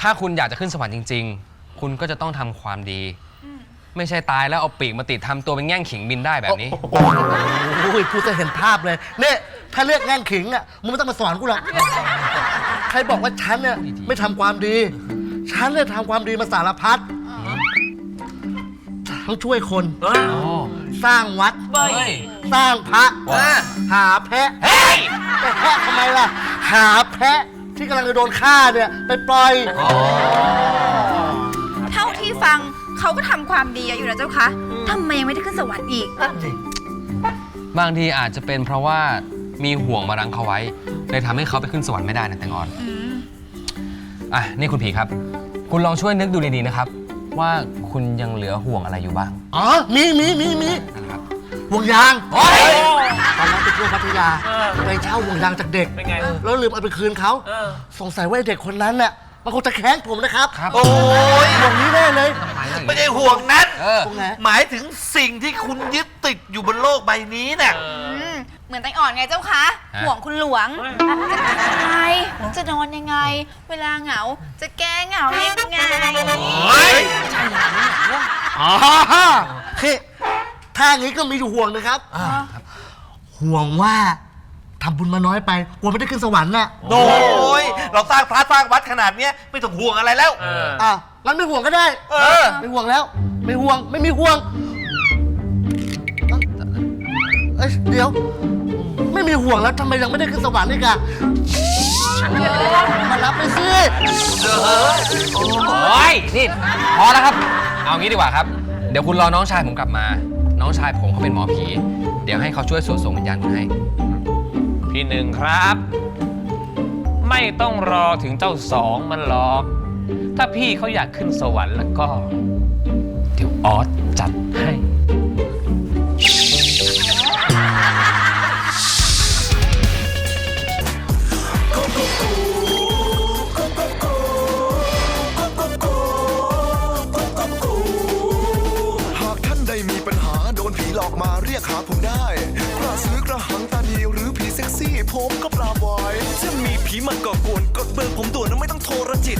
ถ้าคุณอยากจะขึ้นสวรรค์จริง ๆ คุณก็จะต้องทำความดี ไม่ใช่ตายแล้วเอาปีกมาติดทำตัวเป็นแง่งขิงบินได้แบบนี้ โอ้โหพูจะเห็นภาพเลยเนี่ยถ้าเรียกแง่งขิงอะมึงไม่ต้องมาสอนกูหรอกใครบอกว่าฉันเนี่ยไม่ทำความดี ฉันเนี่ยทำความดีมาสารพัดทั้งช่วยคนสร้างวัด เฮ้ย สร้างพระ ว้า หาแพะแต่แพะทำไมล่ะ หาแพะ ที่กำลังจะโดนฆ่าเนี่ยไปปล่อย เท่าที่ฟังเขาก็ทำความดีอยู่นะเจ้าคะทำไมยังไม่ได้ขึ้นสวรรค์อีก บางทีอาจจะเป็นเพราะว่ามีห่วงมารั้งเขาไว้เลยทำให้เขาไปขึ้นสวรรค์ไม่ได้นะแตงอ่อนอะนี่คุณผีครับ คุณลองช่วยนึกดูดีๆนะครับ ว่าคุณยังเหลือห่วงอะไรอยู่บ้าง อ๋อ มีมีมีมีนะครับ ห่วงยางโอ้ยตอนนั้นไปเที่ยวพัทยาไปเช่าห่วงยางจากเด็ก เป็นไง แล้วลืมเอาไปคืนเขา เออ สงสัยว่าไอ้เด็กคนนั้นน่ะมันคงจะแค้นผมนะครับครับโอ้ยห่วงนี้แน่เลยไม่ใช่ห่วงนั้นเออห่วงไหนหมายถึงสิ่งที่คุณยึดติดอยู่บนโลกใบนี้เนี่ยอืมเหมือนแตงอ่อนไงเจ้าคะฮะห่วงคุณหลวงจะกินอะไรจะนอนยังไง เวลาเหงา จะแก้เหงายังไง อ๋อคือ ถ้าอย่างนี้ก็มีอยู่ห่วงนะครับห่วงว่าทำบุญมาน้อยไปกลัวไม่ได้ขึ้นสวรรค์น่ะโอ้ยเราสร้างพระสร้างวัดขนาดเนี้ยไม่ต้องห่วงอะไรแล้วอะงั้นไม่ห่วงก็ได้ เออ ไม่ห่วงแล้ว ไม่ห่วงไม่มีห่วงเอ้ยเดี๋ยว ไม่มีห่วงแล้วทำไมยังไม่ได้ขึ้นสวรรค์อีกอะมารับไปสิ โอ้ยนี่พอแล้วครับ เอางี้ดีกว่าครับ เดี๋ยวคุณรอน้องชายผมกลับมา น้องชายผมเขาเป็นหมอผี เดี๋ยวให้เขาช่วยสวดส่งวิญญาณคุณให้ พี่หนึ่งครับ ไม่ต้องรอถึงเจ้าสองมันหรอก ถ้าพี่เขาอยากขึ้นสวรรค์แล้วก็ เดี๋ยวออสจัดให้ ยกหาผมได้ กระซื้อกระหังตาดีหรือผีเซ็กซี่ ผมก็ปราบไว้ถ้ามีผีมาก่อกวนกดเบอร์ผมด่วนนะไม่ต้องโทรจิต